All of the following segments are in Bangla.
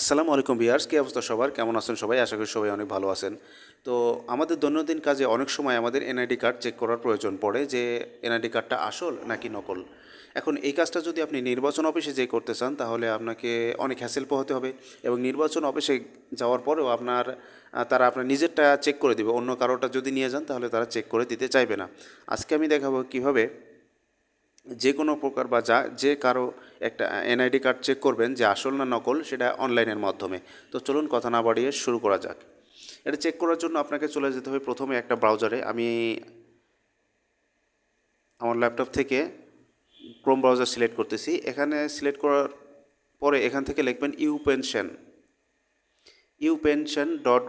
আসসালামু আলাইকুম ভিয়ার্স কী অবস্থা সবার? কেমন আছেন সবাই? আশা করি সবাই অনেক ভালো আছেন। তো আমাদের দৈনন্দিন কাজে অনেক সময় আমাদের এনআইডি কার্ড চেক করার প্রয়োজন পড়ে যে এনআইডি কার্ডটা আসল নাকি নকল। এখন এই কাজটা যদি আপনি নির্বাচন অফিসে যে করতে চান, তাহলে আপনাকে অনেক হ্যাসেল পোহাতে হবে এবং নির্বাচন অফিসে যাওয়ার পরেও আপনার তারা আপনার নিজেরটা চেক করে দেবে। অন্য কারোটা যদি নিয়ে যান, তাহলে তারা চেক করে দিতে চাইবে না। আজকে আমি দেখাবো কীভাবে যে কোনো প্রকার বা যা, যে কারও একটা এনআইডি কার্ড চেক করবেন যে আসল না নকল, সেটা অনলাইনের মাধ্যমে। তো চলুন কথা না বাড়িয়ে শুরু করা যাক। এটা চেক করার জন্য আপনাকে চলে যেতে হবে প্রথমে একটা ব্রাউজারে আমি আমার ল্যাপটপ থেকে ক্রোম ব্রাউজার সিলেক্ট করতেছি। এখানে সিলেক্ট করার পরে এখান থেকে লিখবেন U pension U pension dot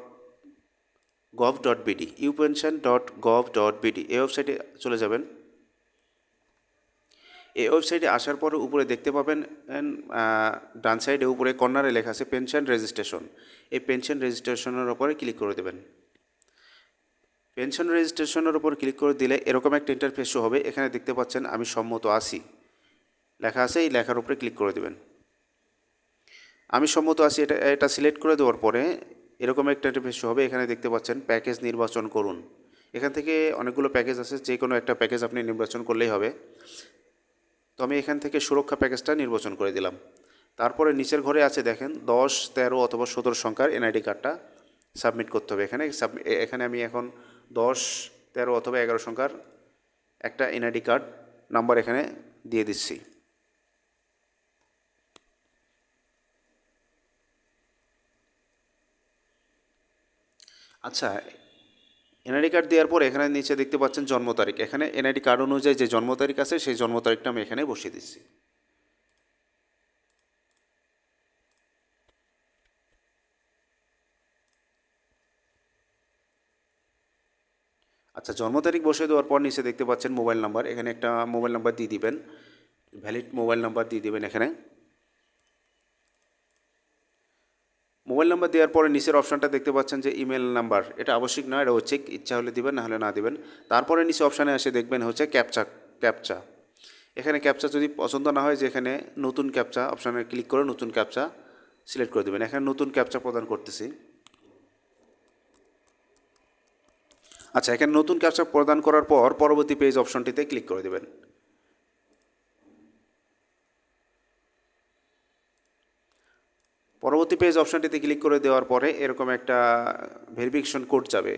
gov dot BD U pension dot gov dot BD এই ওয়েবসাইটে চলে যাবেন। এই ওয়েবসাইটে আসার পরে উপরে দেখতে পাবেন ডান সাইডে উপরে কর্নারে লেখা আছে পেনশন রেজিস্ট্রেশন। এই পেনশন রেজিস্ট্রেশনের ওপরে ক্লিক করে দেবেন। পেনশন রেজিস্ট্রেশনের ওপর ক্লিক করে দিলে এরকম একটা ইন্টারফেস হবে। এখানে দেখতে পাচ্ছেন, আমি সম্মত আছি। লেখা আছে, এই লেখার উপরে ক্লিক করে দেবেন। আমি সম্মত আছি, এটা এটা সিলেক্ট করে দেওয়ার পরে এরকম একটা ইন্টারফেস হবে। এখানে দেখতে পাচ্ছেন, প্যাকেজ নির্বাচন করুন। এখান থেকে অনেকগুলো প্যাকেজ আছে যে কোনো একটা প্যাকেজ আপনি নির্বাচন করলেই হবে। তো আমি এখান থেকে সুরক্ষা প্যাকেজটা নির্বাচন করে দিলাম। তারপরে নিচের ঘরে আছে দেখেন, দশ, তেরো অথবা সতেরো সংখ্যার এনআইডি কার্ডটা সাবমিট করতে হবে। এখানে এখানে আমি এখন দশ, তেরো অথবা এগারো সংখ্যার একটা এনআইডি কার্ড নাম্বার এখানে দিয়ে দিচ্ছি। আচ্ছা এনআইডি কার্ড দেওয়ার পর এখানে নিচে দেখতে পাচ্ছেন জন্ম তারিখ। এখানে এনআইডি কার্ড অনুযায়ী যে জন্ম তারিখ আছে, সেই জন্ম তারিখটা আমি এখানে বসিয়ে দিচ্ছি। আচ্ছা জন্ম তারিখ বসিয়ে দেওয়ার পর নিচে দেখতে পাচ্ছেন মোবাইল নাম্বার। এখানে একটা মোবাইল নাম্বার দিয়ে দিবেন। ভ্যালিড মোবাইল নাম্বার দিয়ে দিবেন এখানে মোবাইল নাম্বার দেওয়ার পরে নিচের অপশানটা দেখতে পাচ্ছেন যে ইমেল নাম্বার এটা আবশ্যিক নয় এটা হচ্ছে ইচ্ছা হলে দিবেন, না হলে না দিবেন। তারপরে নিচে অপশানে এসে দেখবেন হচ্ছে ক্যাপচা ক্যাপচা এখানে ক্যাপচা যদি পছন্দ না হয় যে এখানে নতুন ক্যাপচা অপশানে ক্লিক করে নতুন ক্যাপচা সিলেক্ট করে দেবেন। এখানে নতুন ক্যাপচা প্রদান করতেছি। আচ্ছা এখানে নতুন ক্যাপচা প্রদান করার পর পরবর্তী পেজ অপশনটিতে ক্লিক করে দেবেন। পরবর্তী পেজ অপশানটিতে ক্লিক করে দেওয়ার পরে এরকম একটা ভেরিফিকেশন কোড যাবে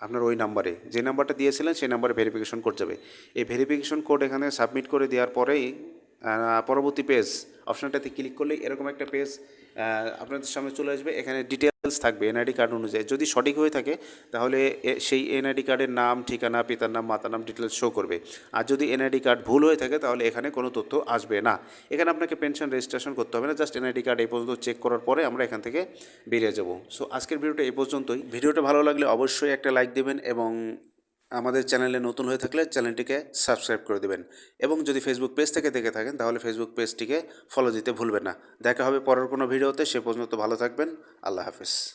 আপনার ওই নাম্বারে যে নাম্বারটা দিয়েছিলেন সেই নাম্বারে ভেরিফিকেশন কোড যাবে। এই ভেরিফিকেশন কোড এখানে সাবমিট করে দেওয়ার পরেই পরবর্তী পেজ অপশানটাতে ক্লিক করলে এরকম একটা পেজ আপনাদের সামনে চলে আসবে। এখানে ডিটেলস থাকবে এনআইডি কার্ড অনুযায়ী। যদি সঠিক হয়ে থাকে, তাহলে সেই এনআইডি কার্ডের নাম, ঠিকানা, পিতার নাম, মাতার নাম ডিটেলস শো করবে। আর যদি এনআইডি কার্ড ভুল হয়ে থাকে, তাহলে এখানে কোনো তথ্য আসবে না। এখানে আপনাকে পেনশন রেজিস্ট্রেশন করতে হবে না জাস্ট এনআইডি কার্ড এই পর্যন্ত চেক করার পরে আমরা এখান থেকে বেরিয়ে যাব। সো আজকের ভিডিওটা এই পর্যন্তই। ভিডিওটা ভালো লাগলে অবশ্যই একটা লাইক দেবেন এবং আমাদের চ্যানেলে নতুন হয়ে থাকলে চ্যানেলটিকে সাবস্ক্রাইব করে দেবেন। এবং যদি ফেসবুক পেজ থেকে দেখে থাকেন, তাহলে ফেসবুক পেজটিকে ফলো দিতে ভুলবেন না। দেখা হবে পরের কোনো ভিডিওতে, সে পর্যন্ত ভালো থাকবেন। আল্লাহ হাফেজ।